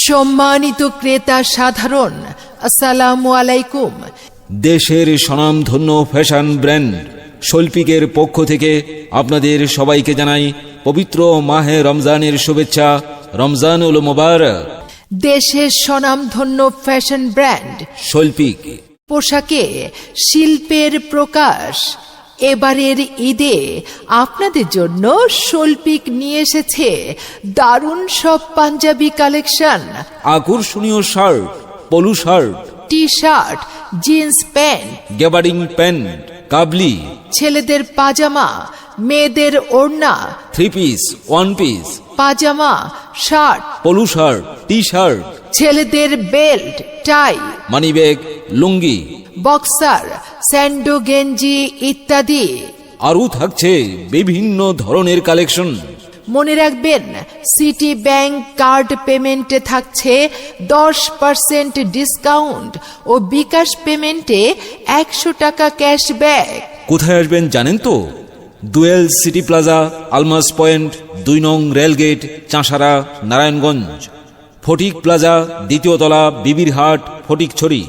সম্মানিত ক্রেতা সাধারণ আসসালামু আলাইকুম। দেশের স্বনামধন্য ফ্যাশন ব্র্যান্ড শৈল্পিকের পক্ষ থেকে আপনাদের সবাইকে জানাই পবিত্র মাহে রমজানের শুভেচ্ছা রমজানুল মোবারক। দেশের স্বনামধন্য ফ্যাশন ব্র্যান্ড শৈল্পিক। পোশাকে শিল্পের প্রকাশ। এবারের ঈদে আপনাদের জন্য শৈল্পিক নিয়ে এসেছে দারুণ সব পাঞ্জাবি কালেকশন। আকর্ষণীয় shirt polo shirt T shirt jeans pant gabardine pant কাবলি ছেলেদের পাজামা মেয়েদের ওড়না থ্রি পিস ওয়ান পিস পাজামা shirt polo shirt T shirt ছেলেদের বেল্ট টাই মানিব্যাগ লুঙ্গি বক্সার স্যান্ডো গেঞ্জি ইত্যাদি। আরও থাকছে বিভিন্ন ধরনের কালেকশন। মনে রাখবেন সিটি ব্যাংক কার্ড পেমেন্টে থাকছে দশ পার্সেন্ট ডিসকাউন্ট ও বিকাশ পেমেন্টে একশো টাকা ক্যাশব্যাক। কোথায় আসবেন জানেন তো? Dual city plaza Almas point দুই নং rail gate Chashara Narayanganj. Fatik plaza দ্বিতীয় তলা বিবির হাট ফটিকছড়ি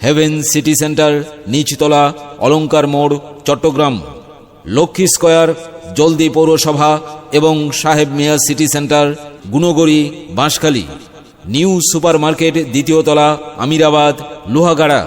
হেভেন সিটি সেন্টার নিচতলা অলঙ্কার মোড় চট্টগ্রাম লক্ষ্মী স্কোয়ার জলদি পৌরসভা এবং Saheb Mia city centre Gunagari Banshkhali new super market দ্বিতীয়তলা Amirabad Lohagara